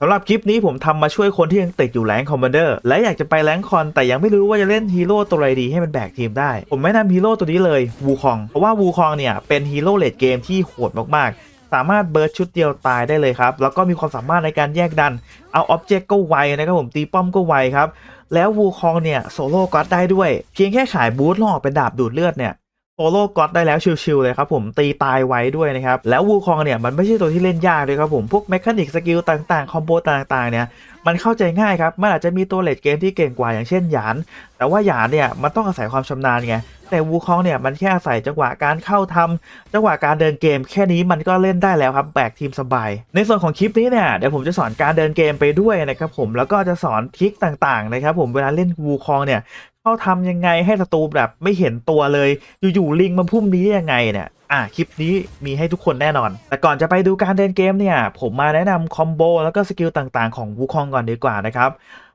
สำหรับคลิปนี้ผมทำมาช่วยคนที่ยังติดอยู่แรงคอมมานเดอร์และอยากจะไปแรงคอน แต่ยังไม่รู้ว่าจะเล่นฮีโร่ตัวไรดีให้มันแบกทีมได้ ผมแนะนำฮีโร่ตัวนี้เลยวูคองเพราะว่าวูคองเนี่ย เป็นฮีโร่เลดเกมที่โหดมากๆ สามารถเบิร์ดชุดเดียวตายได้เลยครับ แล้วก็มีความสามารถในการแยกดัน เอาอ็อบเจกต์ก็ไวนะครับผมตีป้อมก็ไวครับแล้ววูคองเนี่ยโซโล่ก็ได้ด้วยเพียงแค่ขายบูทล่ออกเป็นดาบดูดเลือดเนี่ย โซโล่ก็อดได้แล้วชิวๆเลยครับผมตีตายไว้ด้วยนะครับ แล้ววูคองเนี่ยมันไม่ใช่ตัวที่เล่นยากเลยครับผม พวกแมคานิกสกิลต่างๆ คอมโบต่างๆ เนี่ยมันเข้าใจง่ายครับ มันอาจจะมีตัวเลดเกมที่เก่งกว่าอย่างเช่นหยาน แต่ว่าหยานเนี่ยมันต้องอาศัยความชำนาญไง แต่วูคองเนี่ยมันแค่อาศัยจังหวะการเข้าทำจังหวะการเดินเกม แค่นี้มันก็เล่นได้แล้วครับแบกทีมสบาย ในส่วนของคลิปนี้เนี่ยเดี๋ยวผมจะสอนการเดินเกมไปด้วยนะครับผมแล้วก็จะสอนทริคต่างๆนะครับผมเวลาเล่นวูคองเนี่ย เขาทำยังไงให้ศัตรูแบบไม่เห็นตัวเลย อยู่ๆลิงมาพุ่มนี้ยังไงเนี่ยอะคลิปนี้มีให้ทุกคนแน่นอน แต่ก่อนจะไปดูการเดินเกมเนี่ย ผมมาแนะนำคอมโบแล้วก็สกิลต่างๆของวูคองก่อนดีกว่านะครับ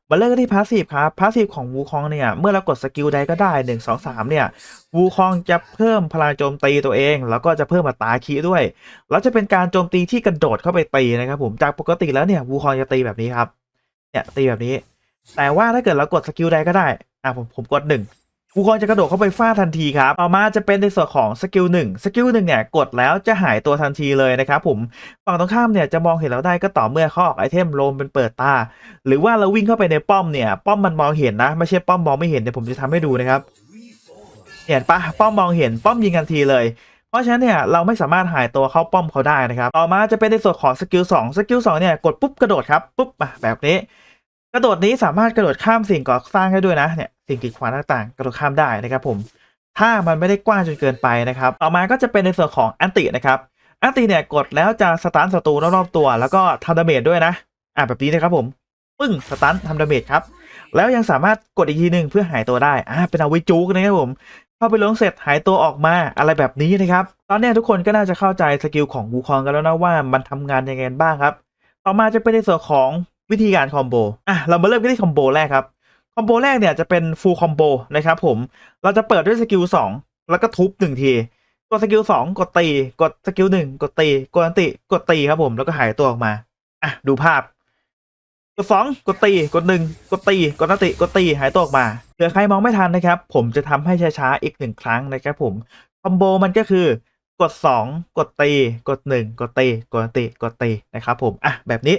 มาเริ่มกันที่พาสซีฟครับพาสซีฟของวูคองเนี่ย เมื่อเรากดสกิลใดก็ได้ 1 2 3 เนี่ยวูคองจะเพิ่มพลังโจมตีตัวเอง แล้วก็จะเพิ่มอัตราคีด้วย แล้วจะเป็นการโจมตีที่กระโดดเข้าไปตีนะครับผมจากปกติแล้วเนี่ยวูคองจะตีแบบนี้ครับเนี่ยตีแบบนี้ แต่ว่าถ้าเกิดเรากดสกิลใดก็ได้ อะผมผมกดหนึ่งวูคองจะกระโดดเข้าไปฟาดทันทีครับต่อมาจะเป็นในส่วนของสกิลหนึ่งสกิลหนึ่งเนี่ยกดแล้วจะหายตัวทันทีเลยนะครับผม ฝั่งตรงข้ามเนี่ยจะมองเห็นเราได้ก็ต่อเมื่อเขาออกไอเทมโลมเป็นเปิดตา หรือว่าเราวิ่งเข้าไปในป้อมเนี่ย ป้อมมันมองเห็นนะ ไม่ใช่ป้อมมองไม่เห็นเดี๋ยวผมจะทำให้ดูนะครับเห็นปะป้อมมองเห็นป้อมยิงทันทีเลยเพราะฉะนั้นเนี่ยเราไม่สามารถหายตัวเข้าป้อมเขาได้นะครับ ต่อมาจะเป็นในส่วนของสกิลสองสกิลสองเนี่ยกดปุ๊บกระโดดครับปุ๊บแบบนี้ กระโดดนี้สามารถกระโดดข้ามสิ่งก่อสร้างได้ด้วยนะเนี่ยสิ่งกีดขวางต่างๆ กระโดดข้ามได้นะครับผมถ้ามันไม่ได้กว้างจนเกินไปนะครับต่อมาก็จะเป็นในส่วนของอันตินะครับอันติเนี่ยกดแล้วจะสตันศัตรูรอบๆตัว แล้วก็ทำดาเมจด้วยนะอะแบบนี้นะครับผมปึ้งสตันทำดาเมจครับแล้วยังสามารถกดอีกทีหนึ่งเพื่อหายตัวได้อ่าเป็นเอาไว้จุกนะครับผมเข้าไปลงเสร็จหายตัวออกมาอะไรแบบนี้นะครับตอนนี้ทุกคนก็น่าจะเข้าใจสกิลของวูคองกันแล้วนะว่ามันทำงานยังไงบ้างครับ ต่อมาจะเป็นในส่วนของ วิธีการคอมโบอะเรามาเริ่มกันที่คอมโบแรกครับคอมโบแรกเนี่ยจะเป็นฟูลคอมโบนะครับผมเราจะเปิดด้วยสกิล2แล้วก็ทุบหนึ่งทีกดสกิล2กดตีกดสกิล1กดตีกดอันติกดตีครับผมแล้วก็หายตัวออกมาอะดูภาพกด2กดตีกด1กดตีกดอันติกดตีหายตัวออกมาเผื่อใครมองไม่ทันนะครับ ผมจะทำให้ช้าๆอีกหนึ่งครั้งนะครับผมคอมโบมันก็คือกด 2 กดตีกด 1 กดตีกดอันติกดตีนะครับผมอะแบบนี้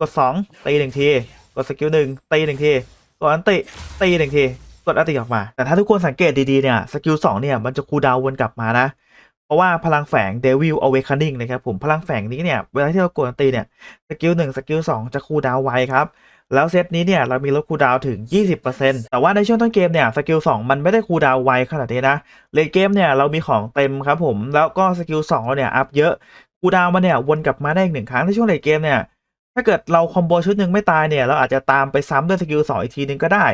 กด2ตีหนึ่งที กดสกิลหนึ่งตีหนึ่งที กดอันติตีหนึ่งที กดอันติออกมา แต่ถ้าทุกคนสังเกตดีๆเนี่ยสกิลสองเนี่ยมันจะคูดาววนกลับมานะ เพราะว่าพลังแฝง Devil Awakening นะครับผมพลังแฝงนี้เนี่ยเวลาที่เรากดอันติเนี่ยสกิลหนึ่งสกิลสองจะคูดาวไวครับแล้วเซตนี้เนี่ยเรามีลดคูดาวน์ถึง 20%แต่ว่าในช่วงต้นเกมเนี่ยสกิลสองมันไม่ได้คูดาวไวขนาดนี้นะเลนเกมเนี่ยเรามีของเต็มครับผม แล้วก็สกิลสองเราเนี่ยอัพเยอะคูดาวมันเนี่ยวนกลับมาได้อีกหนึ่งครั้งในช่วงเลนเกมเนี่ย ถ้าเกิดเราคอมโบชุดหนึ่งไม่ตายเนี่ย เราอาจจะตามไปซ้ำด้วยสกิล2อีกทีหนึ่งก็ได้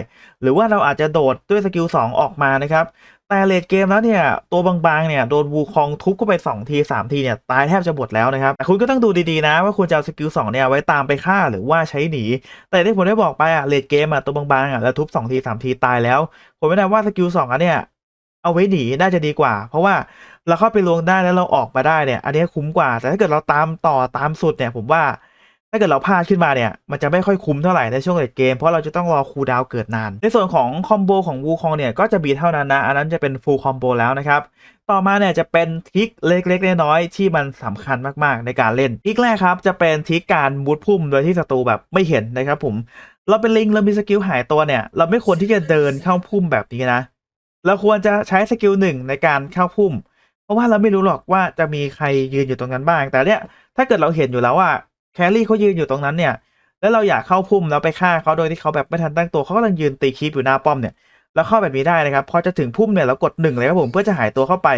หรือว่าเราอาจจะโดดด้วยสกิล2ออกมานะครับ แต่เลดเกมแล้วเนี่ย ตัวบางๆเนี่ย โดนวูคองทุบเข้าไป 2 ที 3 ทีเนี่ย ตายแทบจะหมดแล้วนะครับ แต่คุณก็ต้องดูดีๆนะ ว่าคุณจะเอาสกิล2เนี่ยไว้ตามไปฆ่าหรือว่าใช้หนี แต่ที่ผมได้บอกไปอะเลดเกมอะตัวบางๆอะแล้วทุบ2ที3ทีตายแล้ว ผมไม่ได้ว่าสกิล2อันเนี่ยเอาไว้หนีน่าจะดีกว่า เพราะว่าเราเข้าไปลวงได้แล้วเราออกมาได้เนี่ย อันนี้คุ้มกว่า แต่ถ้าเกิดเราตามต่อตามสุดเนี่ยผมว่า ถ้าเกิดเราพลาดขึ้นมาเนี่ย มันจะไม่ค่อยคุ้มเท่าไหร่ในช่วงเลดเกม เพราะเราจะต้องรอคูลดาวน์เกิดนาน ในส่วนของคอมโบของวูคองเนี่ยก็จะบีเท่านั้นนะ อันนั้นจะเป็นฟูลคอมโบแล้วนะครับ ต่อมาเนี่ยจะเป็นทริคเล็กๆน้อยๆที่มันสำคัญมากๆในการเล่นทริคแรกครับจะเป็นทริคการมุดพุ่มโดยที่ศัตรูแบบไม่เห็นนะครับผม เราเป็นลิงเรามีสกิลหายตัวเนี่ย เราไม่ควรที่จะเดินเข้าพุ่มแบบนี้นะ เราควรจะใช้สกิลหนึ่งในการเข้าพุ่ม เพราะว่าเราไม่รู้หรอกว่าจะมีใครยืนอยู่ตรงนั้นบ้าง แต่เนี่ยถ้าเกิดเราเห็นอยู่แล้วว่า แครี่เขายืนอยู่ตรงนั้นเนี่ย แล้วเราอยากเข้าพุ่มแล้วไปฆ่าเขาโดยที่เขาแบบไม่ทันตั้งตัวเขากำลังยืนตีคีปอยู่หน้าป้อมเนี่ยแล้วเข้าแบบนี้ได้นะครับพอจะถึงพุ่มเนี่ยเรากดหนึ่งเลยครับผมเพื่อจะหายตัวเข้าไป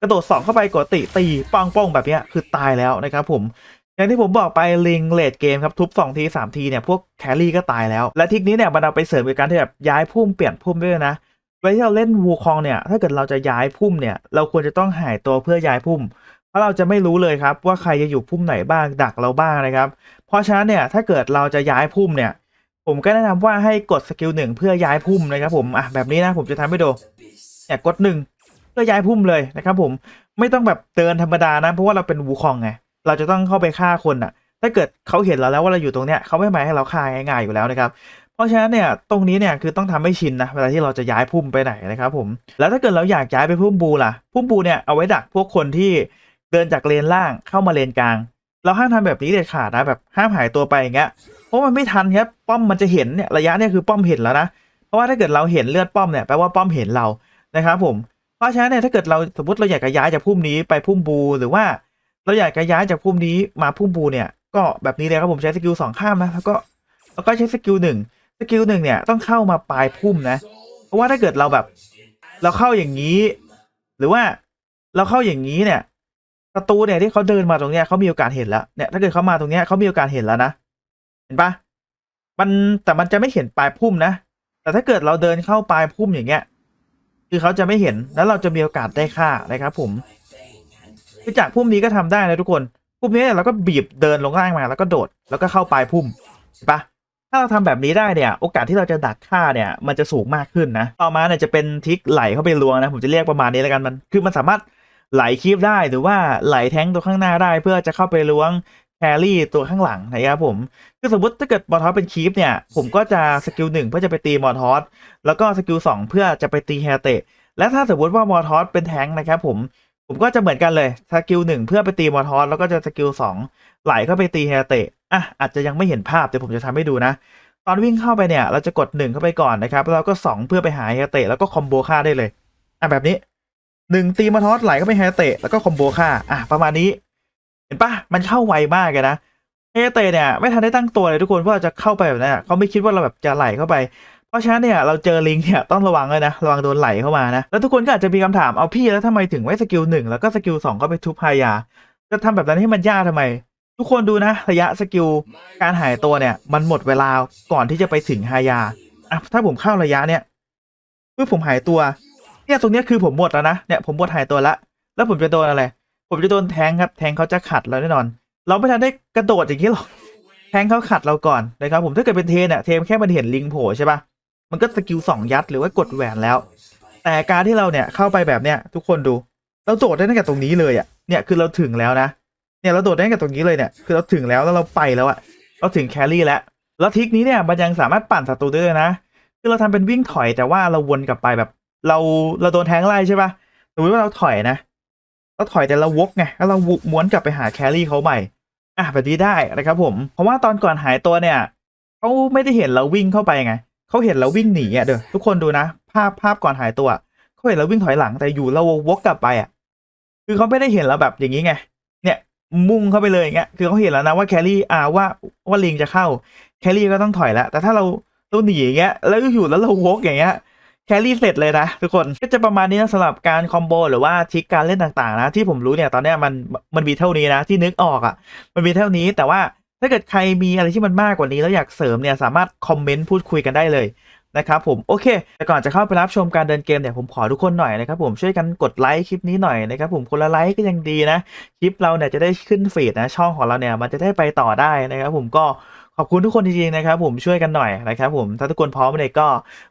กระโดดสองเข้าไปกดติตีปังป้องแบบนี้คือตายแล้วนะครับผมอย่างที่ผมบอกไปลิงเลดเกมครับทุบ2ที3ทีเนี่ยพวกแครี่ก็ตายแล้ว และทริกนี้เนี่ยมันเอาไปเสริมกับการที่แบบย้ายพุ่มเปลี่ยนพุ่มด้วยนะเวลาที่เราเล่นวูคองเนี่ยถ้าเกิดเราจะย้ายพุ่มเนี่ยเราควรจะต้องหายตัวเพื่อย้ายพุ่ม เพราะเราจะไม่รู้เลยครับว่าใครจะอยู่พุ่มไหนบ้างดักเราบ้างนะครับ เพราะฉะนั้นเนี่ยถ้าเกิดเราจะย้ายพุ่มเนี่ย ผมก็แนะนำว่าให้กดสกิลหนึ่งเพื่อย้ายพุ่มนะครับผมอะแบบนี้นะผมจะทำให้ดูเนี่ยกดหนึ่งเพื่อย้ายพุ่มเลยนะครับผมไม่ต้องแบบเดินธรรมดานะเพราะว่าเราเป็นวูคองไงเราจะต้องเข้าไปฆ่าคนอะ ถ้าเกิดเขาเห็นเราแล้วว่าเราอยู่ตรงเนี้ยเขาไม่มาให้เราฆ่าง่ายๆอยู่แล้วนะครับเพราะฉะนั้นเนี่ยตรงนี้เนี่ยคือต้องทำให้ชินนะเวลาที่เราจะย้ายพุ่มไปไหนนะครับผมแล้วถ้าเกิดเราอยากย้ายไปพุ่มบูล่ะ พุ่มบูเนี่ยเอาไว้ดักพวกคนที่ เดินจากเลนล่างเข้ามาเลนกลาง เราห้ามทำแบบนี้เด็ดขาดนะแบบห้ามหายตัวไปอย่างเงี้ยเพราะมันไม่ทันครับป้อมมันจะเห็นเนี่ยระยะเนี่ยคือป้อมเห็นแล้วนะเพราะว่าถ้าเกิดเราเห็นเลือดป้อมเนี่ยแปลว่าป้อมเห็นเรานะครับผมเพราะฉะนั้นเนี่ยถ้าเกิดเราสมมติเราอยากจะย้ายจากพุ่มนี้ไปพุ่มบู หรือว่าเราอยากจะย้ายจากพุ่มนี้มาพุ่มบูเนี่ยก็แบบนี้เลยครับผมใช้สกิลสองข้ามนะแล้วก็แล้วก็ใช้สกิลหนึ่งสกิลหนึ่งเนี่ยต้องเข้ามาปลายพุ่มนะ เพราะว่าถ้าเกิดเราแบบ เราเข้าอย่างนี้ หรือว่าเราเข้าอย่างนี้เนี่ย ศัตรูเนี่ยที่เขาเดินมาตรงเนี้ยเขามีโอกาสเห็นแล้วเนี่ยถ้าเกิดเขามาตรงเนี้ยเขามีโอกาสเห็นแล้วนะเห็นปะมันแต่มันจะไม่เห็นปลายพุ่มนะ แต่ถ้าเกิดเราเดินเข้าปลายพุ่มอย่างเงี้ย คือเขาจะไม่เห็นแล้วเราจะมีโอกาสได้ค่านะครับ ผมคือจากพุ่มนี้ก็ทำได้นะทุกคนพุ่มนี้เราก็บีบเดินลงล่างมาแล้วก็โดดแล้วก็เข้าปลายพุ่มเห็นปะถ้าเราทำแบบนี้ได้เนี่ย โอกาสที่เราจะดักค่าเนี่ย มันจะสูงมากขึ้นนะ ต่อมาเนี่ยจะเป็นทิกไหลเข้าไปลวงนะ ผมจะเรียกประมาณนี้แล้วกันมัน คือมันสามารถ ไหลคีบได้หรือว่าไหลแท้งตัวข้างหน้าได้ เพื่อจะเข้าไปล้วงแครี่ตัวข้างหลังนะครับผมคือสมมติถ้าเกิดมอทอสเป็นคีปเนี่ย ผมก็จะสกิลหนึ่งเพื่อจะไปตีมอทอสแล้วก็สกิลสองเพื่อจะไปตีแฮเตะและถ้าสมมติว่ามอทอสเป็นแท้งนะครับผมผมก็จะเหมือนกันเลยสกิลหนึ่งเพื่อไปตีมอทอสแล้วก็จะสกิลสองไหลเข้าไปตีแฮเตะอะอาจจะยังไม่เห็นภาพเดี๋ยวผมจะทำให้ดูนะ ตอนวิ่งเข้าไปเนี่ย เราจะกดหนึ่งเข้าไปก่อนนะครับแล้วก็สองเพื่อไปหาแฮเตะแล้วก็คอมโบฆ่าได้เลยอะแบบนี้ หนึ่งตีมอร์ทอสไหลเข้าไปแฮเตะแล้วก็คอมโบฆ่าอะประมาณนี้ เห็นปะมันเข้าไวมากเลยนะเฮเตะเนี่ยไม่ทันได้ตั้งตัวเลยทุกคนว่าจะเข้าไปแบบนั้นเขาไม่คิดว่าเราแบบจะไหลเข้าไป เพราะฉะนั้นเนี่ยเราเจอลิงเนี่ยต้องระวังเลยนะระวังโดนไหลเข้ามานะแล้วทุกคนก็อาจจะมีคำถามเอาพี่แล้วทำไมถึงไม่สกิลหนึ่งแล้วก็สกิลสองก็ไปทุบพายา จะทำแบบนั้นให้มันยากทำไม ทุกคนดูนะระยะสกิลการหายตัวเนี่ยมันหมดเวลาก่อนที่จะไปถึงฮายาอะถ้าผมเข้าระยะเนี่ยเมื่อผมหายตัว เนี่ยตรงนี้คือผมหมดแล้วนะเนี่ยผมหมดหายตัวละแล้วผมจะโดนอะไร ผมจะโดนแทงครับ แทงเขาจะขัดเราแน่นอน เราไม่ทันได้กระโดดอย่างนี้หรอกแทงเขาขัดเราก่อนนะครับผมถ้าเกิดเป็นเทนเนี่ยเทมแค่มันเห็นลิงโผล่ใช่ปะมันก็สกิลสองยัดหรือว่ากดแหวนแล้ว แต่การที่เราเนี่ยเข้าไปแบบเนี้ยทุกคนดู เราโดดได้ตั้งแต่ตรงนี้เลยอะเนี่ยคือเราถึงแล้วนะเนี่ยเราโดดได้ตั้งแต่ตรงนี้เลยเนี่ยคือเราถึงแล้วแล้วเราไปแล้วอะเราถึงแครี่แล้วแล้วทิกนี้เนี่ยมันยังสามารถปั่นศัตรูได้ด้วยนะ คือเราทำเป็นวิ่งถอยแต่ว่าเราวนกลับไปแบบ เราเราโดนแทงไล่ใช่ปะสมมติว่าเราถอยนะเราถอยแต่เราวกไงแล้วเราวกม้วนกลับไปหาแครี่เขาใหม่อะแบบนี้ได้นะครับผม เพราะว่าตอนก่อนหายตัวเนี่ยเขาไม่ได้เห็นเราวิ่งเข้าไปไงเขาเห็นเราวิ่งหนีอะเด้อทุกคนดูนะ ภาพภาพก่อนหายตัวเขาเห็นเราวิ่งถอยหลังแต่อยู่เราวกกลับไปอะ คือเขาไม่ได้เห็นเราแบบอย่างนี้ไงเนี่ยมุ่งเข้าไปเลยอย่างเงี้ยคือเขาเห็นแล้วนะว่าแครี่อ่าว่าว่าลิงจะเข้าแครี่ก็ต้องถอยแล้วแต่ถ้าเราเราหนีอย่างเงี้ยแล้วอยู่แล้วเราวกอย่างเงี้ย แครี่เสร็จเลยนะทุกคนก็จะประมาณนี้นะสำหรับการคอมโบหรือว่าทิกการเล่นต่างๆนะที่ผมรู้เนี่ยตอนเนี้ยมันมันมีเท่านี้นะที่นึกออกอะมันมีเท่านี้แต่ว่าถ้าเกิดใครมีอะไรที่มันมากกว่านี้แล้วอยากเสริมเนี่ยสามารถคอมเมนต์พูดคุยกันได้เลยนะครับผมโอเค แต่ก่อนจะเข้าไปรับชมการเดินเกมเนี่ยผมขอทุกคนหน่อยนะครับผมช่วยกันกดไลค์คลิปนี้หน่อยนะครับผมคนละไลค์ก็ยังดีนะ คลิปเราเนี่ยจะได้ขึ้นฟีดนะช่องของเราเนี่ยมันจะได้ไปต่อได้นะครับผมก็ ขอบคุณทุกคนจริงๆนะครับผมช่วยกันหน่อยนะครับผมถ้าทุกคนพร้อมเลยก็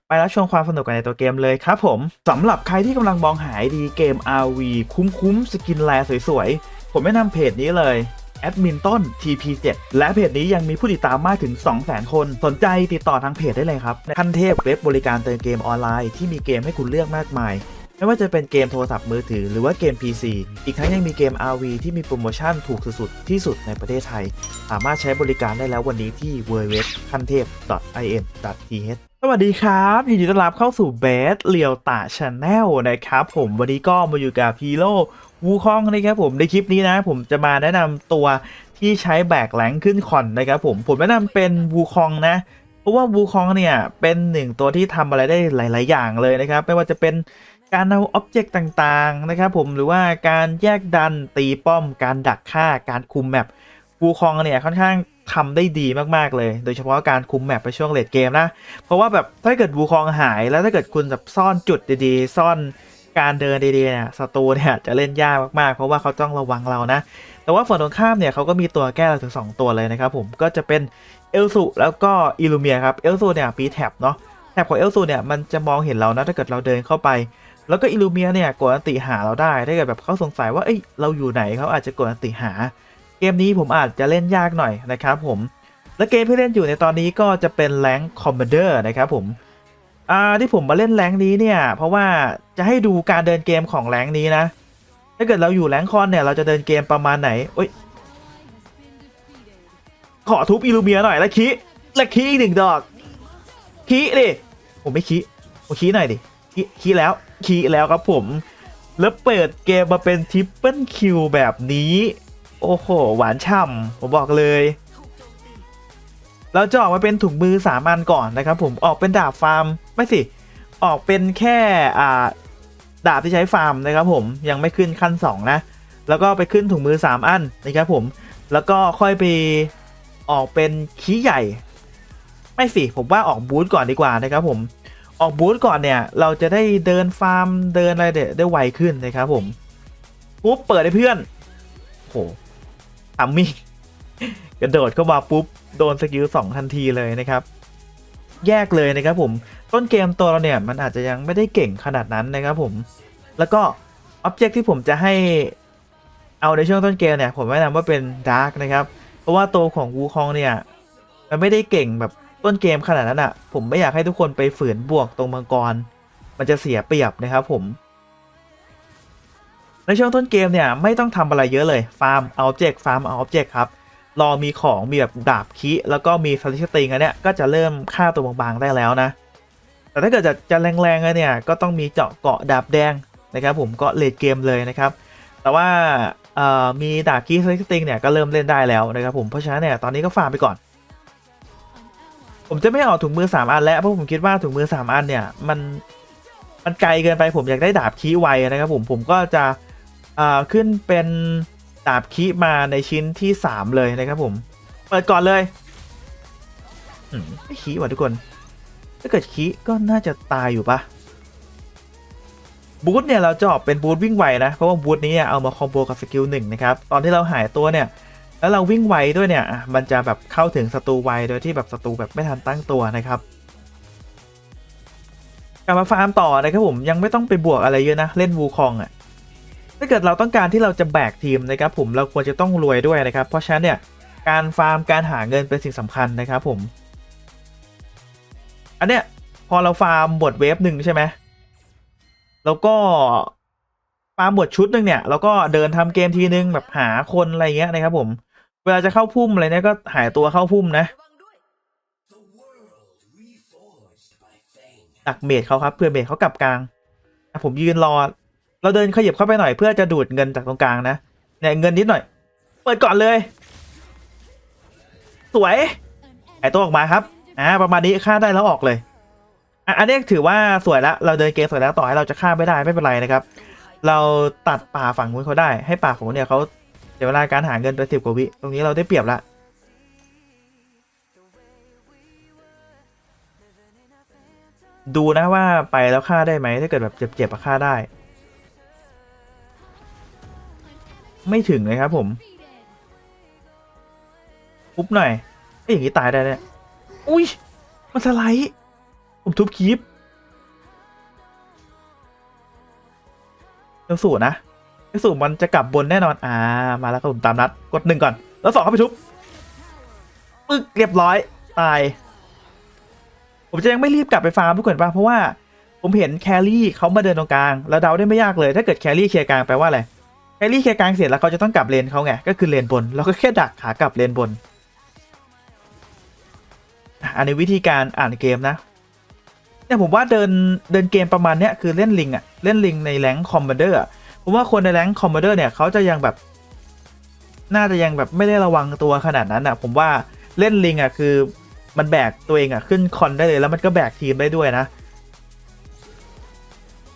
ไปรับชมความสนุกกันในตัวเกมเลยครับผมสำหรับใครที่กำลังมองหาดีเกม RV คุ้มๆสกินแลสวยๆ ผมแนะนำเพจนี้เลยแอดมินต้น TP7 และเพจนี้ยังมีผู้ติดตามมากถึง 200,000 คน สนใจติดต่อทางเพจได้เลยครับคันเทพเว็บบริการเติมเกมออนไลน์ที่มีเกมให้คุณเลือกมากมาย ไม่ว่าจะเป็นเกมโทรศัพท์มือถือหรือว่าเกม PC อีกทั้งยังมีเกม RV ที่มีโปรโมชั่นถูกสุดๆที่สุดในประเทศไทย สามารถใช้บริการได้แล้ววันนี้ที่ w w w k a n t e p i n th สวัสดีครับยินดีต้อนรับเข้าสู่เบสเลียวตาชาแนลนะครับผมวันนี้ก็มาอยู่กับฮีโร่วูคองนะครับผมในคลิปนี้นะ ผมจะมาแนะนำตัวที่ใช้แบกแหลงขึ้นคอนนะครับผมผมแนะนำเป็นวูคองนะ เพราะว่าวูคองเนี่ยเป็นหนึ่งตัวที่ทำอะไรได้หลาย ๆ อย่างเลยนะครับ ไม่ว่าจะเป็น การเอาอ็อบเจกต์ต่างๆนะครับผมหรือว่าการแยกดันตีป้อม การดักฆ่าการคุมแมปวูคองเนี่ยค่อนข้างทำได้ดีมากๆเลย โดยเฉพาะการคุมแมปไปช่วงเลดเกมนะ เพราะว่าแบบถ้าเกิดวูคองหายแล้วถ้าเกิดคุณแบบซ่อนจุดดีๆ ซ่อนการเดินดีๆเนี่ยศัตรูเนี่ยจะเล่นยากมากๆ เพราะว่าเขาต้องระวังเรานะ แต่ว่าฝั่งตรงข้ามเนี่ยเขาก็มีตัวแก้เราถึง 2 ตัวเลยนะครับผมก็จะเป็นเอลสุแล้วก็อิลูเมียครับเอลสุเนี่ยปีแท็บเนาะแท็บของเอลสุเนี่ยมันจะมองเห็นเรานะถ้าเกิดเราเดินเข้าไป แล้วก็อิลูเมียเนี่ยกดอันติหาเราได้ถ้าเกิดแบบเขาสงสัยว่าเอ้ยเราอยู่ไหนเขาอาจจะกดอันติหา เกมนี้ผมอาจจะเล่นยากหน่อยนะครับผมและเกมที่เล่นอยู่ในตอนนี้ก็จะเป็นแรงคอมมานเดอร์นะครับผมอ่าที่ผมมาเล่นแรงนี้เนี่ยเพราะว่าจะให้ดูการเดินเกมของแรงนี้นะ ถ้าเกิดเราอยู่แรงคอนเนี่ยเราจะเดินเกมประมาณไหนเอ้ยขอทุบอิลูเมียหน่อยแล้วคีและคีอีกหนึ่งดอกคีดิผมไม่คีผมคีหน่อยดิคีคีแล้ว คีแล้วครับผม แล้วเปิดเกมมาเป็นทริปเปิลคิวแบบนี้ โอ้โห หวานฉ่ำผมบอกเลยเราจะออกมาเป็นถุงมือสามัญก่อนนะครับผมออกเป็นดาบฟาร์มไม่สิ ออกเป็นแค่อ่าดาบที่ใช้ฟาร์มนะครับผมยังไม่ขึ้นขั้น 2 นะ แล้วก็ไปขึ้นถุงมือ 3 อันนะครับผม แล้วก็ค่อยไปออกเป็นขี้ใหญ่ ไม่สิ ผมว่าออกบูธก่อนดีกว่านะครับผม ออกบูธก่อนเนี่ย เราจะได้เดินฟาร์มเดินอะไรเดได้ไวขึ้นนะครับผมปุ๊บเปิดให้เพื่อนโหทำมิ่งกระโดดเข้ามาปุ๊บ โดนสกิลสองทันทีเลยนะครับ แยกเลยนะครับผม ต้นเกมตัวเราเนี่ย มันอาจจะยังไม่ได้เก่งขนาดนั้นนะครับผม แล้วก็อ็อบเจกที่ผมจะให้เอาในช่วงต้นเกมเนี่ย ผมแนะนำว่าเป็นดาร์กนะครับ เพราะว่าตัวของวูคองเนี่ย มันไม่ได้เก่งแบบ ต้นเกมขนาดนั้นอะ่ะ ผมไม่อยากให้ทุกคนไปฝืนบวกตรงมังกร มันจะเสียเปรียบนะครับผม ในช่วงต้นเกมเนี่ยไม่ต้องทำอะไรเยอะเลยฟาร์มเอาเจกฟาร์มเอาอบเจกครับรอมีของมีแบบดาบคิแล้วก็มีสลิชติงอันเนี้ยก็จะเริ่มฆ่าตัวบางๆได้แล้วนะ แต่ถ้าเกิดจะจะแรงๆเนี่ยก็ต้องมีเจาะเกาะดาบแดงนะครับผมก็เลดเกมเลยนะครับ แต่ว่ามีดาบคีสลิชติงเนี่ยก็เริ่มเล่นได้แล้วนะครับผมเพราะฉะนั้นเนี่ยตอนนี้ก็ฟาร์มไปก่อน ผมจะไม่เอาถุงมือ3อันแล้วเพราะผมคิดว่าถุงมือ3อันเนี่ย มันมันไกลเกินไปผมอยากได้ดาบคีไวนะครับผมผมก็จะอ่าขึ้นเป็นดาบคีมาในชิ้นที่3เลยนะครับผม เปิดก่อนเลยไม่คีว่ะทุกคน ถ้าเกิดคีก็น่าจะตายอยู่ปะบูทเนี่ยเราจะออกเป็นบูทวิ่งไวนะ เพราะว่าบูทนี้เนี่ยเอามาคอมโบกับสกิลหนึ่งนะครับ ตอนที่เราหายตัวเนี่ย แล้วเราวิ่งไวด้วยเนี่ย มันจะแบบเข้าถึงศัตรูไวโดยที่แบบศัตรูแบบไม่ทันตั้งตัวนะครับกลับมาฟาร์มต่อนะครับผมยังไม่ต้องไปบวกอะไรเยอะนะเล่นวูคองอะถ้าเกิดเราต้องการที่เราจะแบกทีมนะครับผมเราควรจะต้องรวยด้วยนะครับ เพราะฉะนั้นเนี่ยการฟาร์มการหาเงินเป็นสิ่งสำคัญนะครับผม อันเนี้ยพอเราฟาร์มบทเวฟหนึ่งใช่ไหมแล้วก็ฟาร์มบทชุดหนึ่งเนี่ยเราก็เดินทำเกมทีนึงแบบหาคนอะไรเงี้ยนะครับผม วลาจะเข้าพุ่มอะไรเนี่ยก็หายตัวเข้าพุ่มนะดักเมดเขาครับเพื่อเมดเขากลับกลางผมยืนรอ เราเดินขยับเข้าไปหน่อยเพื่อจะดูดเงินจากตรงกลางนะเนี่ยเงินนิดหน่อย เปิดก่อนเลย สวยหายตัวออกมาครับอ่าประมาณนี้ฆ่าได้แล้วออกเลยอะอันนี้ถือว่าสวยแล้วเราเดินเกมสวยแล้วต่อให้เราจะฆ่าไม่ได้ไม่เป็นไรนะครับ เราตัดป่าฝั่งนู้นเขาได้ ให้ป่าฝั่งเนี่ยเขา เสียเวลาการหาเงินไปสิบกว่าวิ ตรงนี้เราได้เปรียบละดูนะว่าไปแล้วฆ่าได้ไหมถ้าเกิดแบบเจ็บๆอะฆ่าได้ ไม่ถึงเลยครับผมปุ๊บหน่อยไอ้อย่างนี้ตายได้เนี่ยอุ้ยมันสไลด์ผมทุบคีปยังสูนะ ยังสูมันจะกลับบนแน่นอน อ่า มาแล้วครับผมตามนัด กดหนึ่งก่อน แล้วสองเข้าไปทุบปึ๊กเรียบร้อย ตาย ผมจะยังไม่รีบกลับไปฟาร์มทุกคนป่ะ เพราะว่าผมเห็นแครี่เขามาเดินตรงกลาง แล้วเดาได้ไม่ยากเลย ถ้าเกิดแครี่เคลียร์กลางแปลว่าอะไร แครี่เคลียร์กลางเสร็จแล้วเขาจะต้องกลับเลนเขาไง ก็คือเลนบน เราก็แค่ดักขากลับเลนบน อันนี้วิธีการอ่านเกมนะเนี่ยผมว่าเดินเดินเกมประมาณเนี้ยคือเล่นลิงอะเล่นลิงในแรงคอมมานเดอร์อะ ผมว่าคนในแรงคอมมานเดอร์เนี่ยเขาจะยังแบบ น่าจะยังแบบไม่ได้ระวังตัวขนาดนั้นอะผมว่าเล่นลิงอะคือมันแบกตัวเองอะขึ้นคอนได้เลยแล้วมันก็แบกทีมได้ด้วยนะ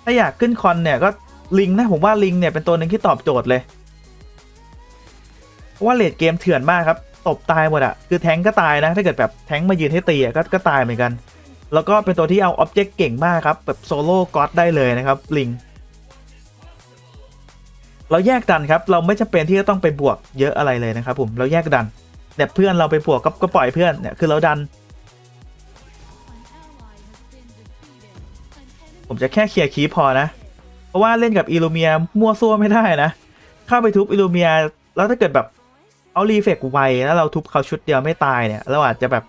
ถ้าอยากขึ้นคอนเนี่ยก็ลิงนะผมว่าลิงเนี่ยเป็นตัวหนึ่งที่ตอบโจทย์เลยเพราะว่าเลดเกมเถื่อนมากครับตบตายหมดอะคือแทงก็ตายนะ ถ้าเกิดแบบแทงมายืนให้ตีอะก็ก็ตายเหมือนกัน แล้วก็เป็นตัวที่เอาอ็อบเจกต์เก่งมากครับ แบบโซโล่ก็อดได้เลยนะครับลิง เราแยกดันครับ เราไม่จำเป็นที่จะต้องไปบวกเยอะอะไรเลยนะครับผมเราแยกดันเนี่ยเพื่อนเราไปบวกก็ก็ปล่อยเพื่อนเนี่ยคือเราดัน ผมจะแค่เคลียร์คีพอนะ เพราะว่าเล่นกับอิลูเมียมั่วซั่วไม่ได้นะ เข้าไปทุบอิลูเมียแล้วถ้าเกิดแบบเอารีเฟกไวแล้วเราทุบเขาชุดเดียวไม่ตายเนี่ยเราอาจจะแบบ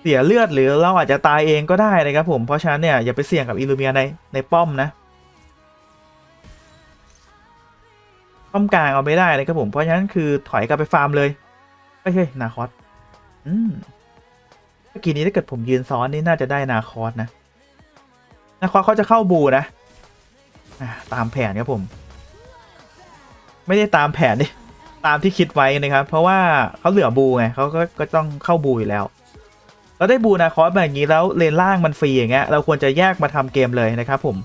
เสียเลือดหรือเราอาจจะตายเองก็ได้นะครับผมเพราะฉะนั้นเนี่ยอย่าไปเสี่ยงกับอิลูเมียในในป้อมนะ ป้อมกลางเอาไม่ได้นะครับผม เพราะฉะนั้นคือถอยกลับไปฟาร์มเลยไม่ใช่นาคอสอืมเมื่อกี้นี้ถ้าเกิดผมยืนซ้อนนี่น่าจะได้นาคอสนะ นาคอสเขาจะเข้าบูนะตามแผนครับผม ไม่ได้ตามแผนดิตามที่คิดไว้นะครับ เพราะว่าเขาเหลือบูไงเขาก็ก็ต้องเข้าบูอยู่แล้วเราได้บูนาคอสแบบนี้แล้วเลนล่างมันฟรีอย่างเงี้ยเราควรจะแยกมาทำเกมเลยนะครับผม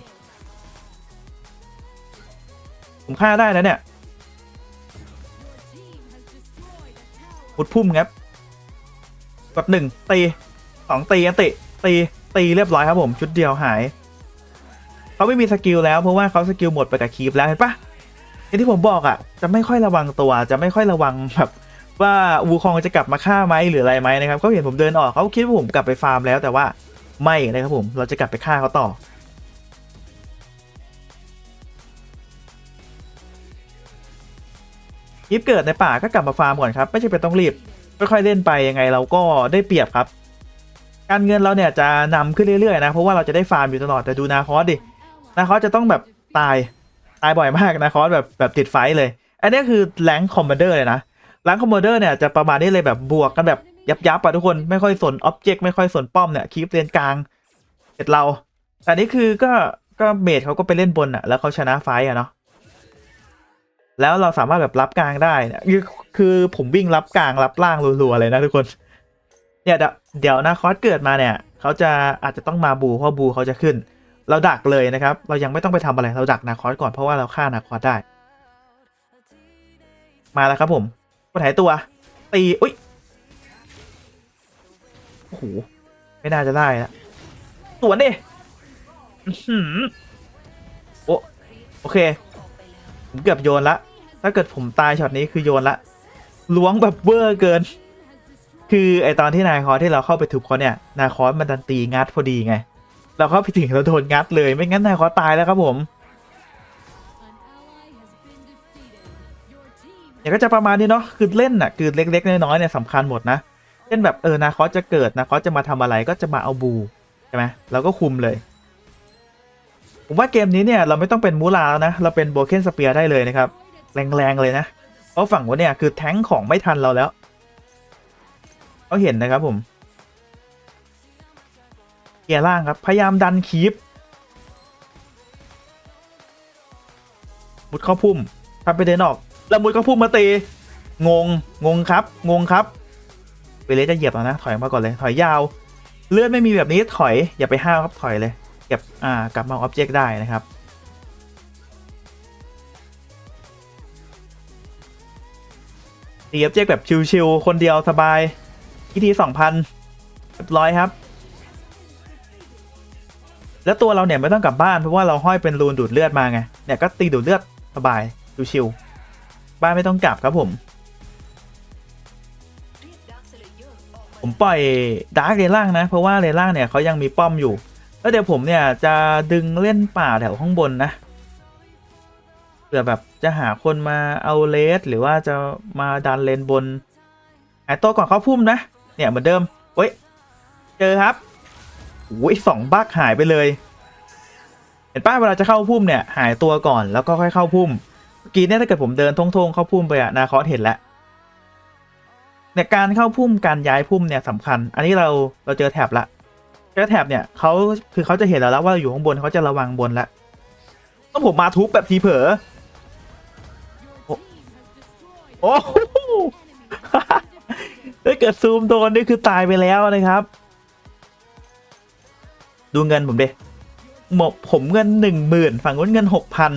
ผมฆ่าได้นะเนี่ย มุดพุ่มครับกดหนึ่งตีสองตีอันติตีตีเรียบร้อยครับผมชุดเดียวหายเขาไม่มีสกิลแล้วเพราะว่าเขาสกิลหมดไปกับคีปแล้วเห็นปะอย่างที่ผมบอกอะ่ะ จะไม่ค่อยระวังตัว จะไม่ค่อยระวังแบบว่าวูคองจะกลับมาฆ่าไหมหรืออะไรไหมนะครับเขาเห็นผมเดินออกเขาคิดว่าผมกลับไปฟาร์มแล้วแต่ว่าไม่นะครับผมเราจะกลับไปฆ่าเขาต่อ ยิบเกิดในป่าก็กลับมาฟาร์มก่อนครับไม่ใช่เป็นต้องรีบค่อยๆเล่นไปยังไงเราก็ได้เปรียบครับ การเงินเราเนี่ยจะนำขึ้นเรื่อยๆนะเพราะว่าเราจะได้ฟาร์มอยู่ตลอดแต่ดูนาคอสดินาคอสจะต้องแบบตายตายบ่อยมากนาคอสแบบแบบติดไฟเลย อันนี้คือแรงคอมมานเดอร์เลยนะแรงคอมมานเดอร์เนี่ยจะประมาณนี้เลยแบบบวกกันแบบยับยับอะทุกคนไม่ค่อยสนอ็อบเจกต์ไม่ค่อยสนป้อมเนี่ยคีปเลนกลางเสร็จเราแต่นี่คือก็ก็เมดเขาก็ไปเล่นบนอะแล้วเขาชนะไฟอะเนาะ แล้วเราสามารถแบบรับกลางได้เนี่ยคือคือผมวิ่งรับกลางรับล่างรัวๆเลยนะทุกคนเนี่ยเดี๋ยวนาคอสเกิดมาเนี่ยเขาจะอาจจะต้องมาบูเพราะบูเขาจะขึ้น เราดักเลยนะครับ เรายังไม่ต้องไปทำอะไรเราดักนาคอสก่อนเพราะว่าเราฆ่านาคอสได้ มาแล้วครับผมกดหายตัวตีอุ้ยโอ้โหไม่น่าจะได้ละสวนดิอือโอโอเคผมเกือบโยนละ ถ้าเกิดผมตายช็อตนี้คือโยนละล้วงแบบเวอร์เกิน คือไอตอนที่นายคอที่เราเข้าไปทุบเขาเนี่ยนายคอมันดันตีงัดพอดีไง เราเข้าไปถึงเราโดนงัดเลยไม่งั้นนายคอตายแล้วครับผมเนี่ยก็จะประมาณนี้เนาะคือเล่นน่ะคือเล็ก ๆ น้อยๆเนี่ยสำคัญหมดนะเช่นแบบเออนาคอจะเกิดนาคอจะมาทำอะไรก็จะมาเอาบูใช่ไหมเราก็คุมเลย ผมว่าเกมนี้เนี่ยเราไม่ต้องเป็นมูลาแล้วนะเราเป็นโบเคนสเปียร์ได้เลยนะครับ แรงๆเลยนะ เพราะฝั่งว่าเนี่ยคือแท้งของไม่ทันเราแล้วเขาเห็นนะครับผมเกียร์ล่างครับพยายามดันคีปมุดเข้าพุ่มทำไปเดินออก แล้วมุดเข้าพุ่มมาตีงงงงครับ งงครับเวเลสจะเหยียบแล้วนะถอยมาก่อนเลยถอยยาว เลื่อนไม่มีแบบนี้ถอยอย่าไปห้าวครับถอยเลยเก็บอ่ากลับมาออบเจกต์ได้นะครับ ตีออบเจกแบบชิวๆคนเดียวสบายทีทีสองพันเรียบร้อยครับ แล้วตัวเราเนี่ยไม่ต้องกลับบ้านเพราะว่าเราห้อยเป็นรูนดูดเลือดมาไงเนี่ยก็ตีดูดเลือดสบายชิวๆบ้านไม่ต้องกลับครับผม ผมปล่อยดาร์กเลนล่างนะ เพราะว่าเลนล่างเนี่ยเขายังมีป้อมอยู่แล้วเดี๋ยวผมเนี่ยจะดึงเล่นป่าแถวข้างบนนะเผื่อแบบ จะหาคนมาเอาเลสหรือว่าจะมาดันเลนบนหายตัวก่อนเข้าพุ่มนะ เนี่ยเหมือนเดิมเว้ย เจอครับโอ้ยสองบักหายไปเลย เห็นป้าเวลาจะเข้าพุ่มเนี่ย หายตัวก่อนแล้วก็ค่อยเข้าพุ่มเมื่อกี้เนี่ยถ้าเกิดผมเดินทงๆเข้าพุ่มไปอะนาคอสเห็นแล้วเนี่ยการเข้าพุ่มการย้ายพุ่มเนี่ยสำคัญ อันนี้เราเราเจอแถบละเจอแถบเนี่ยเขาคือเขาจะเห็นเราแล้วว่าเราอยู่ข้างบนเขาจะระวังบนละต้องผมมาทุบแบบทีเผลอ โอ้โหถ้าเกิดซูมโดนนี่คือตายไปแล้วนะครับ ดูเงินผมดิหมกผมเงินหนึ่งหมื่นฝั่งนู้นเงินหกพัน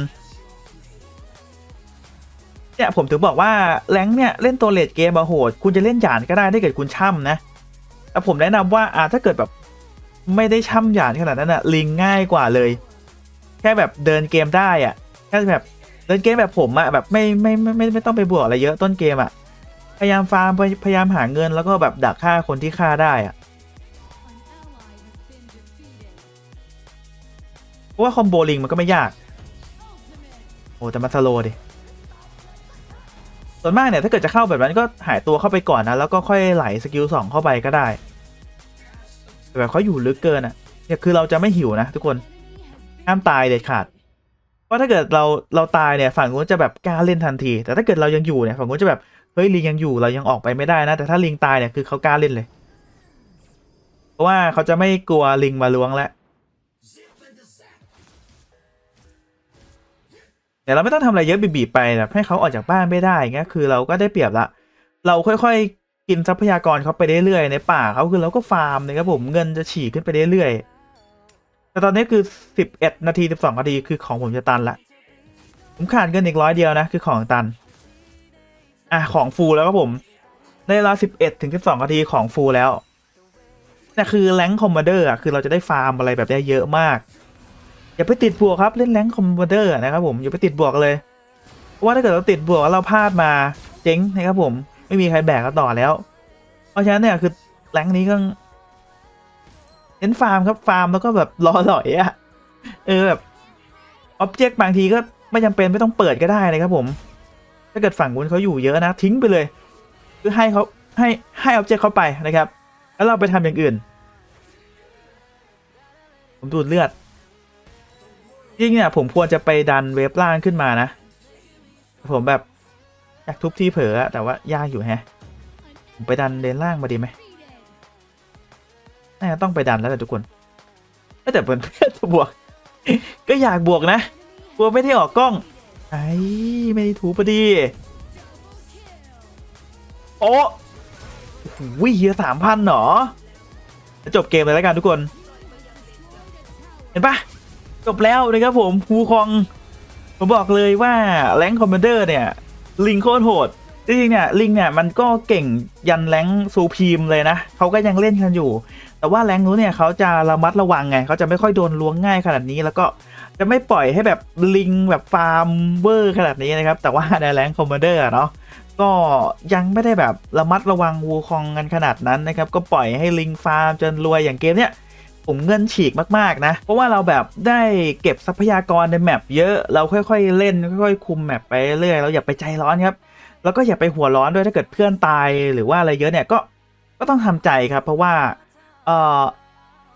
เนี่ย ผมถึงบอกว่าแรงเนี่ย เล่นตัวเลดเกมมาโหด คุณจะเล่นหยานก็ได้ถ้าเกิดคุณช่ำนะแต่ผมแนะนำว่าอ่าถ้าเกิดแบบไม่ได้ช่ำหยานขนาดนั้นอะลิงง่ายกว่าเลย แค่แบบเดินเกมได้อะแค่แบบ เดินเกมแบบผมอะแบบไม่ไม่ไม่ไม่ไม่ต้องไปบวกอะไรเยอะต้นเกมอะพยายามฟาร์มพยายามหาเงินแล้วก็แบบดักฆ่าคนที่ฆ่าได้อะเพราะว่าคอมโบลิงมันก็ไม่ยากโอ้แต่มาสโลดิส่วนมากเนี่ยถ้าเกิดจะเข้าแบบนั้นก็หายตัวเข้าไปก่อนนะแล้วก็ค่อยไหลสกิลสองเข้าไปก็ได้แต่แบบเขาอยู่ลึกเกินอะเนี่ยคือเราจะไม่หิวนะทุกคนห้ามตายเด็ดขาด เพราถ้าเกิดเราเราตายเนี่ยฝั่งนู้นจะแบบกล้าเล่นทันที แต่ถ้าเกิดเรายังอยู่เนี่ยฝั่งนู้นจะแบบเฮ้ยลิงยังอยู่เรายังออกไปไม่ได้นะ แต่ถ้าลิงตายเนี่ยคือเขากล้าเล่นเลย เพราะว่าเขาจะไม่กลัวลิงมาล้วงแล้วเดี๋ยวเราไม่ต้องทำอะไรเยอะบีบๆไปแบบให้เขาออกจากบ้านไม่ได้เงี้ยคือเราก็ได้เปรียบละ เราค่อยๆกินทรัพยากรเขาไปเรื่อยๆในป่าเขาคือเราก็ฟาร์มนะครับผมเงินจะฉีกขึ้นไปเรื่อยๆ แต่ตอนนี้คือสิบเอ็ดนาทีสิบสองนาที คือของผมจะตันละ ผมขาดเงินอีกร้อยเดียวนะ คือของตัน อะ ของฟูลแล้วครับผม ในเวลาสิบเอ็ดถึงสิบสองนาทีของฟูลแล้วแต่คือแรงคอมมานเดอร์อะ คือเราจะได้ฟาร์มอะไรแบบนี้เยอะมาก อย่าไปติดบวกครับ เล่นแรงคอมมานเดอร์นะครับผม อย่าไปติดบวกเลยเพราะว่าถ้าเกิดเราติดบวกแล้วเราพลาดมาเจ๊งนะครับผม ไม่มีใครแบกก็ต่อแล้ว เพราะฉะนั้นเนี่ยคือแรงนี้ก็ เน้นฟาร์มครับฟาร์มแล้วก็แบบรอหล่อยอะเออแบบอ็อบเจกต์บางทีก็ไม่จำเป็นไม่ต้องเปิดก็ได้นะครับผม ถ้าเกิดฝั่งนู้นเขาอยู่เยอะนะ ทิ้งไปเลยคือให้เขาให้ให้อ็อบเจกต์เขาไปนะครับ แล้วเราไปทำอย่างอื่น ผมดูดเลือดจริงเนี่ยผมควรจะไปดันเวฟล่างขึ้นมานะ ผมแบบอยากทุบที่เผลอแต่ว่ายากอยู่แฮะ ผมไปดันเลนล่างมาดีไหม น่าจะต้องไปดันแล้วแหละทุกคนเอ้ยแต่ผมจะบวก ก็อยากบวกนะกลัวไม่ได้ออกกล้อง ไอ้ไม่ได้ถูพอดี โอ้วิเฮียสามพันหรอจะจบเกมเลยแล้วกันทุกคน เห็นปะจบแล้วนะครับผมฮูคอง ผมบอกเลยว่าแรงคอมมานเดอร์เนี่ย ลิงโคตรโหดจริงๆเนี่ยลิงเนี่ยมันก็เก่งยันแรงซูพีมเลยนะเขาก็ยังเล่นกันอยู่ แต่ว่าแรงนู้นเนี่ยเขาจะระมัดระวังไงเขาจะไม่ค่อยโดนล้วงง่ายขนาดนี้ แล้วก็จะไม่ปล่อยให้แบบลิงแบบฟาร์มเวอร์ขนาดนี้นะครับ แต่ว่าในแรงคอมมานเดอร์เนาะก็ยังไม่ได้แบบระมัดระวังวูคองกันขนาดนั้นนะครับ ก็ปล่อยให้ลิงฟาร์มจนรวยอย่างเกมเนี้ยผมเงินฉีกมากๆนะ เพราะว่าเราแบบได้เก็บทรัพยากรในแมปเยอะเราค่อยๆเล่นค่อยๆคุมแมปไปเรื่อยเราอย่าไปใจร้อนครับแล้วก็อย่าไปหัวร้อนด้วยถ้าเกิดเพื่อนตายหรือว่าอะไรเยอะเนี่ยก็ก็ต้องทำใจครับ เพราะว่า เออ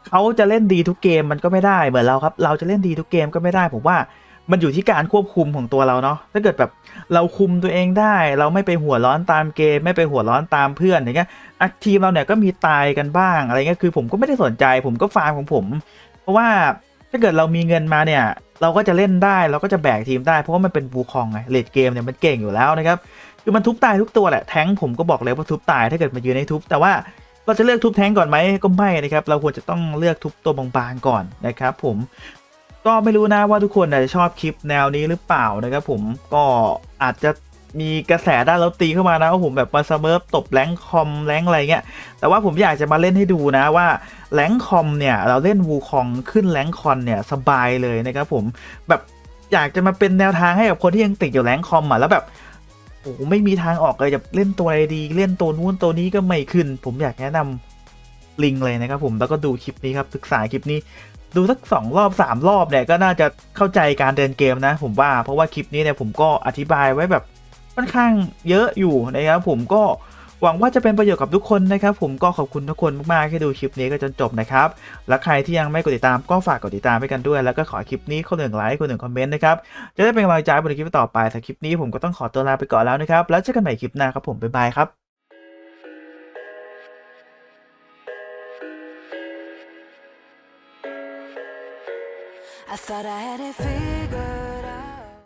เขาจะเล่นดีทุกเกมมันก็ไม่ได้เหมือนเราครับ เราจะเล่นดีทุกเกมก็ไม่ได้ ผมว่ามันอยู่ที่การควบคุมของตัวเราเนาะถ้าเกิดแบบเราคุมตัวเองได้ เราไม่ไปหัวร้อนตามเกม ไม่ไปหัวร้อนตามเพื่อนอย่างเงี้ยอะทีมเราเนี่ยก็มีตายกันบ้างอะไรเงี้ยคือผมก็ไม่ได้สนใจ ผมก็ฟาร์มของผม เพราะว่าถ้าเกิดเรามีเงินมาเนี่ย เราก็จะเล่นได้เราก็จะแบกทีมได้เพราะว่ามันเป็นบูคองไงเลดเกมเนี่ยมันเก่งอยู่แล้วนะครับคือมันทุบตายทุกตัวแหละแท้งผมก็บอกเลยว่าทุบตายถ้าเกิดมายืนในทุบแต่ว่า เราจะเลือกทุบแท้งก่อนไหมก็ไม่นะครับ เราควรจะต้องเลือกทุบตัวบางๆก่อนนะครับ ผมก็ไม่รู้นะว่าทุกคนอาจจะชอบคลิปแนวนี้หรือเปล่านะครับผมก็อาจจะมีกระแสด้านลบตีเข้ามานะว่าผมแบบมาเสเมอตบแรงคอมแรงอะไรเงี้ยแต่ว่าผมอยากจะมาเล่นให้ดูนะว่าแรงคอมเนี่ยเราเล่นวูคองขึ้นแรงคอนเนี่ยสบายเลยนะครับผมแบบอยากจะมาเป็นแนวทางให้กับคนที่ยังติดอยู่แรงคอมอะแล้วแบบ โอ้ไม่มีทางออกเลยจะเล่นตัวอะไรดี เล่นตัวนู้นตัวนี้ก็ไม่ขึ้น ผมอยากแนะนำลิงเลยนะครับผมแล้วก็ดูคลิปนี้ครับศึกษาคลิปนี้ดูสักสองรอบสามรอบเนี่ยก็น่าจะเข้าใจการเดินเกมนะ ผมว่าเพราะว่าคลิปนี้เนี่ยผมก็อธิบายไว้แบบค่อนข้างเยอะอยู่นะครับผมก็ หวังว่าจะเป็นประโยชน์กับทุกคนนะครับ ผมก็ขอบคุณทุกคนมากๆที่ดูคลิปนี้ก็จนจบนะครับ และใครที่ยังไม่กดติดตามก็ฝากกดติดตามให้กันด้วย แล้วก็ขอคลิปนี้คนหนึ่งไลค์คนหนึ่งคอมเมนต์นะครับ จะได้เป็นกำลังใจบนคลิปต่อไปแต่คลิปนี้ผมก็ต้องขอตัวลาไปก่อนแล้วนะครับ แล้วเจอกันใหม่คลิปหน้าครับผมบ๊ายบายครับ